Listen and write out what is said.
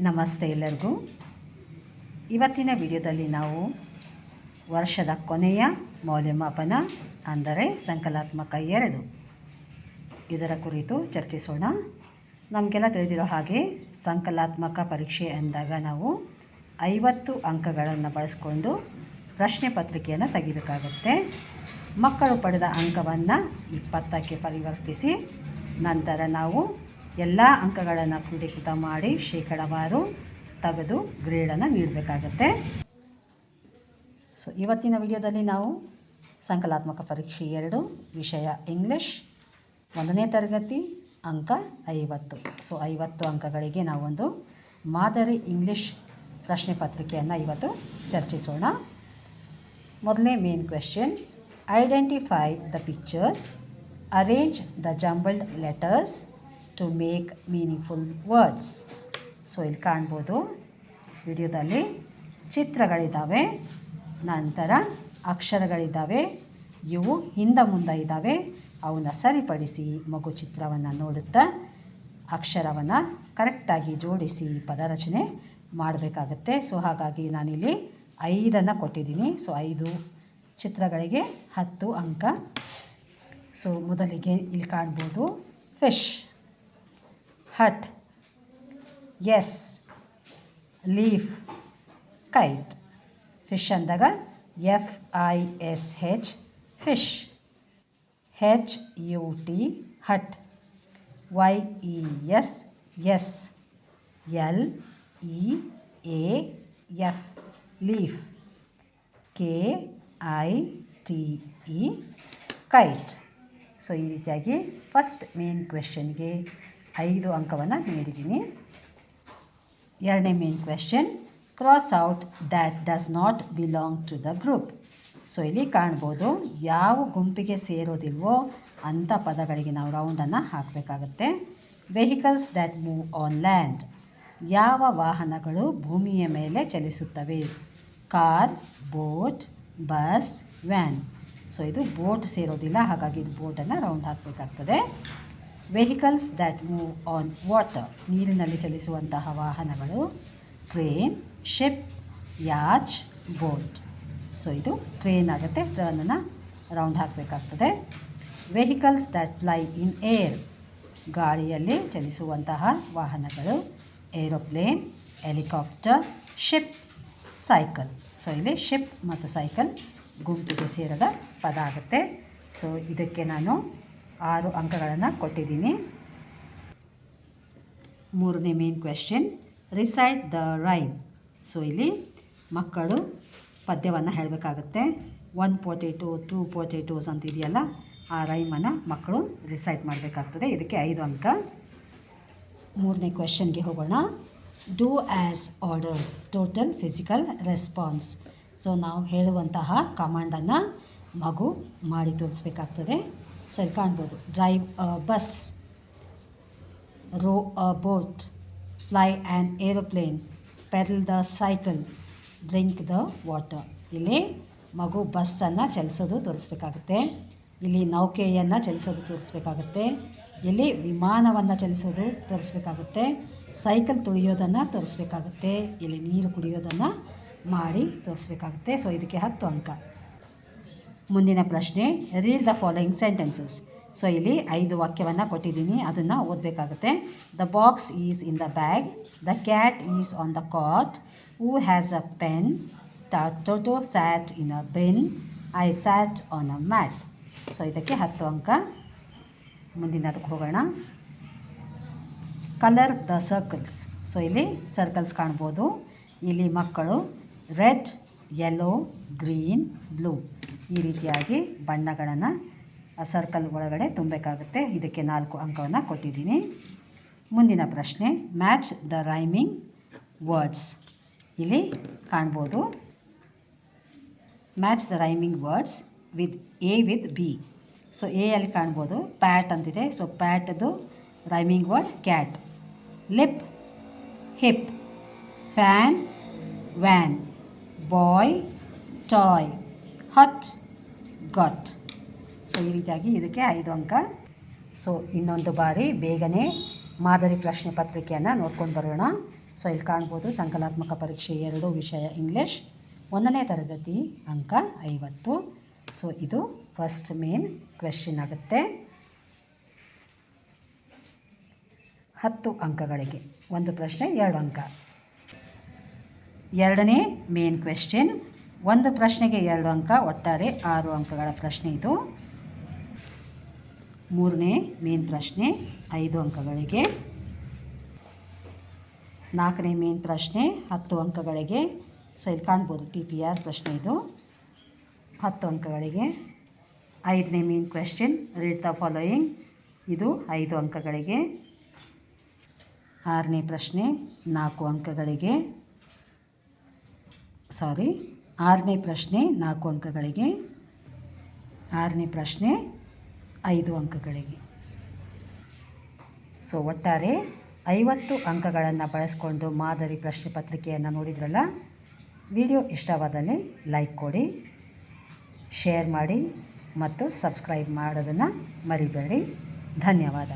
ನಮಸ್ತೆ ಎಲ್ಲರಿಗೂ. ಇವತ್ತಿನ ವಿಡಿಯೋದಲ್ಲಿ ನಾವು ವರ್ಷದ ಕೊನೆಯ ಮೌಲ್ಯಮಾಪನ ಅಂದರೆ ಸಂಕಲಾತ್ಮಕ ಎರಡು ಇದರ ಕುರಿತು ಚರ್ಚಿಸೋಣ. ನಮಗೆಲ್ಲ ತಿಳಿದಿರೋ ಹಾಗೆ ಸಂಕಲಾತ್ಮಕ ಪರೀಕ್ಷೆ ಅಂದಾಗ ನಾವು ಐವತ್ತು ಅಂಕಗಳನ್ನು ಬಳಸ್ಕೊಂಡು ಪ್ರಶ್ನೆ ಪತ್ರಿಕೆಯನ್ನು ತೆಗಿಬೇಕಾಗುತ್ತೆ. ಮಕ್ಕಳು ಪಡೆದ ಅಂಕವನ್ನು ಇಪ್ಪತ್ತಕ್ಕೆ ಪರಿವರ್ತಿಸಿ ನಂತರ ನಾವು ಎಲ್ಲ ಅಂಕಗಳನ್ನು ಕೂಡೀಕೃತ ಮಾಡಿ ಶೇಕಡವಾರು ತೆಗೆದು ಗ್ರೇಡನ್ನು ನೀಡಬೇಕಾಗತ್ತೆ. ಸೊ ಇವತ್ತಿನ ವಿಡಿಯೋದಲ್ಲಿ ನಾವು ಸಂಕಲಾತ್ಮಕ ಪರೀಕ್ಷೆ ಎರಡು, ವಿಷಯ ಇಂಗ್ಲಿಷ್, ಒಂದನೇ ತರಗತಿ ಅಂಕ ಐವತ್ತು. ಸೊ ಐವತ್ತು ಅಂಕಗಳಿಗೆ ನಾವೊಂದು ಮಾದರಿ ಇಂಗ್ಲಿಷ್ ಪ್ರಶ್ನೆ ಪತ್ರಿಕೆಯನ್ನು ಇವತ್ತು ಚರ್ಚಿಸೋಣ. ಮೊದಲನೇ main question identify the pictures arrange the jumbled letters to make meaningful words so ಇಲ್ಲಿ ಕಾಣ್ಬೋದು. ವಿಡಿಯೋದಲ್ಲಿ ಚಿತ್ರಗಳಿದ್ದಾವೆ, ನಂತರ ಅಕ್ಷರಗಳಿದ್ದಾವೆ, ಇವು ಹಿಂದೆ ಮುಂದೆ ಇದ್ದಾವೆ. ಅವನ್ನ ಸರಿಪಡಿಸಿ ಮಗು ಚಿತ್ರವನ್ನು ನೋಡುತ್ತಾ ಅಕ್ಷರವನ್ನು ಕರೆಕ್ಟಾಗಿ ಜೋಡಿಸಿ ಪದರಚನೆ ಮಾಡಬೇಕಾಗತ್ತೆ. ಸೊ ಹಾಗಾಗಿ ನಾನಿಲ್ಲಿ ಐದನ್ನು ಕೊಟ್ಟಿದ್ದೀನಿ. ಸೊ ಐದು ಚಿತ್ರಗಳಿಗೆ ಹತ್ತು ಅಂಕ. ಸೊ ಮೊದಲಿಗೆ ಇಲ್ಲಿ ಕಾಣ್ಬೋದು fish hut yes leaf kite fish ಅಂದಾಗ F I S H fish H U T hut Y E S yes L E A F leaf K I T E kite so ಈ ರೀತಿಯಾಗಿ first main ಕ್ವೆಶನ್ಗೆ ಐದು ಅಂಕವನ್ನು ನೀಡಿದ್ದೀನಿ. ಎರಡನೇ main question cross out that does not belong to the group so ಇಲ್ಲಿ ಕಾಣ್ಬೋದು ಯಾವ ಗುಂಪಿಗೆ ಸೇರೋದಿಲ್ವೋ ಅಂಥ ಪದಗಳಿಗೆ ನಾವು ರೌಂಡನ್ನು ಹಾಕಬೇಕಾಗತ್ತೆ. Vehicles that move on land ಯಾವ ವಾಹನಗಳು ಭೂಮಿಯ ಮೇಲೆ ಚಲಿಸುತ್ತವೆ? Car boat bus van so ಇದು ಬೋಟ್ ಸೇರೋದಿಲ್ಲ, ಹಾಗಾಗಿ ಇದು ಬೋಟನ್ನು round ಹಾಕಬೇಕಾಗ್ತದೆ. Vehicles that move on water ನೀರಿನಲ್ಲಿ ಚಲಿಸುವಂತಹ ವಾಹನಗಳು train ship yacht boat so ಇದು ಟ್ರೈನ್ ಆಗುತ್ತೆ. ಟ್ರನನ್ನು round ಹಾಕಬೇಕಾಗ್ತದೆ. Vehicles that fly in air ಗಾಳಿಯಲ್ಲಿ ಚಲಿಸುವಂತಹ ವಾಹನಗಳು aeroplane helicopter ship cycle so ಇಲ್ಲಿ ಶಿಪ್ ಮತ್ತು ಸೈಕಲ್ ಗುಂಪಿಗೆ ಸೇರದ ಪದ ಆಗುತ್ತೆ. ಸೊ ಇದಕ್ಕೆ ನಾನು ಆರು ಅಂಕಗಳನ್ನು ಕೊಟ್ಟಿದ್ದೀನಿ. ಮೂರನೇ main question recite the rhyme so ಇಲ್ಲಿ ಮಕ್ಕಳು ಪದ್ಯವನ್ನು ಹೇಳಬೇಕಾಗತ್ತೆ. ಒನ್ ಪೊಟೇಟೊ ಟೂ ಪೊಟೇಟೋಸ್ ಅಂತ ಇದೆಯಲ್ಲ ಆ ರೈಮನ್ನು ಮಕ್ಕಳು ರಿಸೈಟ್ ಮಾಡಬೇಕಾಗ್ತದೆ. ಇದಕ್ಕೆ ಐದು ಅಂಕ. ಮೂರನೇ ಕ್ವೆಶನ್ಗೆ ಹೋಗೋಣ. Do as order total physical response so ನಾವು ಹೇಳುವಂತಹ ಕಮಾಂಡನ್ನು ಮಗು ಮಾಡಿ ತೋರಿಸ್ಬೇಕಾಗ್ತದೆ. ಸೊ ಇಲ್ಲಿ ಕಾಣ್ಬೋದು drive bus row a boat fly an aeroplane pedal the cycle drink the water ಇಲ್ಲಿ ಮಗು ಬಸ್ಸನ್ನು ಚಲಿಸೋದು ತೋರಿಸ್ಬೇಕಾಗುತ್ತೆ. ಇಲ್ಲಿ ನೌಕೆಯನ್ನು ಚಲಿಸೋದು ತೋರಿಸ್ಬೇಕಾಗುತ್ತೆ. ಇಲ್ಲಿ ವಿಮಾನವನ್ನು ಚಲಿಸೋದು ತೋರಿಸ್ಬೇಕಾಗುತ್ತೆ. ಸೈಕಲ್ ತುಳಿಯೋದನ್ನು ತೋರಿಸ್ಬೇಕಾಗುತ್ತೆ. ಇಲ್ಲಿ ನೀರು ಕುಡಿಯೋದನ್ನು ಮಾಡಿ ತೋರಿಸ್ಬೇಕಾಗುತ್ತೆ. ಸೊ ಇದಕ್ಕೆ ಹತ್ತು ಅಂಕ. ಮುಂದಿನ ಪ್ರಶ್ನೆ read the following sentences so ಇಲ್ಲಿ ಐದು ವಾಕ್ಯವನ್ನು ಕೊಟ್ಟಿದ್ದೀನಿ, ಅದನ್ನು ಓದಬೇಕಾಗುತ್ತೆ. The box is in the bag the cat is on the cot who has a pen Toto sat in a bin I sat on a mat so ಇದಕ್ಕೆ ಹತ್ತು ಅಂಕ. ಮುಂದಿನದಕ್ಕೆ ಹೋಗೋಣ. ಕಲರ್ ದ ಸರ್ಕಲ್ಸ್ ಸೊ ಇಲ್ಲಿ circles ಕಾಣ್ಬೋದು. ಇಲ್ಲಿ ಮಕ್ಕಳು red yellow green blue ಈ ರೀತಿಯಾಗಿ ಬಣ್ಣಗಳನ್ನು ಆ ಸರ್ಕಲ್ ಒಳಗಡೆ ತುಂಬಬೇಕಾಗುತ್ತೆ. ಇದಕ್ಕೆ ನಾಲ್ಕು ಅಂಕವನ್ನು ಕೊಟ್ಟಿದ್ದೀನಿ. ಮುಂದಿನ ಪ್ರಶ್ನೆ ಮ್ಯಾಚ್ ದ ರೈಮಿಂಗ್ ವರ್ಡ್ಸ್ ಇಲ್ಲಿ ಕಾಣ್ಬೋದು. Match the rhyming words with A with B so A ಅಲ್ಲಿ ಕಾಣ್ಬೋದು. ಪ್ಯಾಟ್ ಅಂತಿದೆ. So ಪ್ಯಾಟದು rhyming word cat lip hip fan van boy toy hut got so ಈ ರೀತಿಯಾಗಿ ಇದಕ್ಕೆ ಐದು ಅಂಕ. ಸೊ ಇನ್ನೊಂದು ಬಾರಿ ಬೇಗನೆ ಮಾದರಿ ಪ್ರಶ್ನೆ ಪತ್ರಿಕೆಯನ್ನು ನೋಡ್ಕೊಂಡು ಬರೋಣ. ಸೊ ಇಲ್ಲಿ ಕಾಣ್ಬೋದು ಸಂಕಲಾತ್ಮಕ ಪರೀಕ್ಷೆ ಎರಡು, ವಿಷಯ ಇಂಗ್ಲೀಷ್. ಒಂದನೇ ತರಗತಿ ಅಂಕ ಐವತ್ತು. ಸೊ ಇದು ಫಸ್ಟ್ ಮೇನ್ ಕ್ವೆಶ್ಚನ್ ಆಗುತ್ತೆ. ಹತ್ತು ಅಂಕಗಳಿಗೆ. ಒಂದು ಪ್ರಶ್ನೆ, ಎರಡು ಅಂಕ. ಎರಡನೇ ಮೇನ್ ಕ್ವೆಶ್ಚನ್ ಒಂದು ಪ್ರಶ್ನೆಗೆ ಎರಡು ಅಂಕ, ಒಟ್ಟಾರೆ ಆರು ಅಂಕಗಳ ಪ್ರಶ್ನೆ ಇದು. ಮೂರನೇ ಮೇನ್ ಪ್ರಶ್ನೆ, ಐದು ಅಂಕಗಳಿಗೆ. ನಾಲ್ಕನೇ ಮೇನ್ ಪ್ರಶ್ನೆ, ಹತ್ತು ಅಂಕಗಳಿಗೆ. ಸೊ ಇಲ್ಲಿ ಕಾಣ್ಬೋದು ಟಿ ಪಿ ಆರ್ ಪ್ರಶ್ನೆ ಇದು. ಹತ್ತು ಅಂಕಗಳಿಗೆ. ಐದನೇ main question read the following ಇದು ಐದು ಅಂಕಗಳಿಗೆ. ಆರನೇ ಪ್ರಶ್ನೆ, ನಾಲ್ಕು ಅಂಕಗಳಿಗೆ. ಸಾರಿ ಆರನೇ ಪ್ರಶ್ನೆ ನಾಲ್ಕು ಅಂಕಗಳಿಗೆ. ಆರನೇ ಪ್ರಶ್ನೆ ಐದು ಅಂಕಗಳಿಗೆ. ಸೊ ಒಟ್ಟಾರೆ ಐವತ್ತು ಅಂಕಗಳನ್ನು ಬಳಸ್ಕೊಂಡು ಮಾದರಿ ಪ್ರಶ್ನೆ ಪತ್ರಿಕೆಯನ್ನು ನೋಡಿದ್ರಲ್ಲ? ವಿಡಿಯೋ ಇಷ್ಟವಾದಲ್ಲಿ ಲೈಕ್ ಕೊಡಿ, ಶೇರ್ ಮಾಡಿ ಮತ್ತು ಸಬ್ಸ್ಕ್ರೈಬ್ ಮಾಡೋದನ್ನು ಮರಿಬೇಡಿ. ಧನ್ಯವಾದ.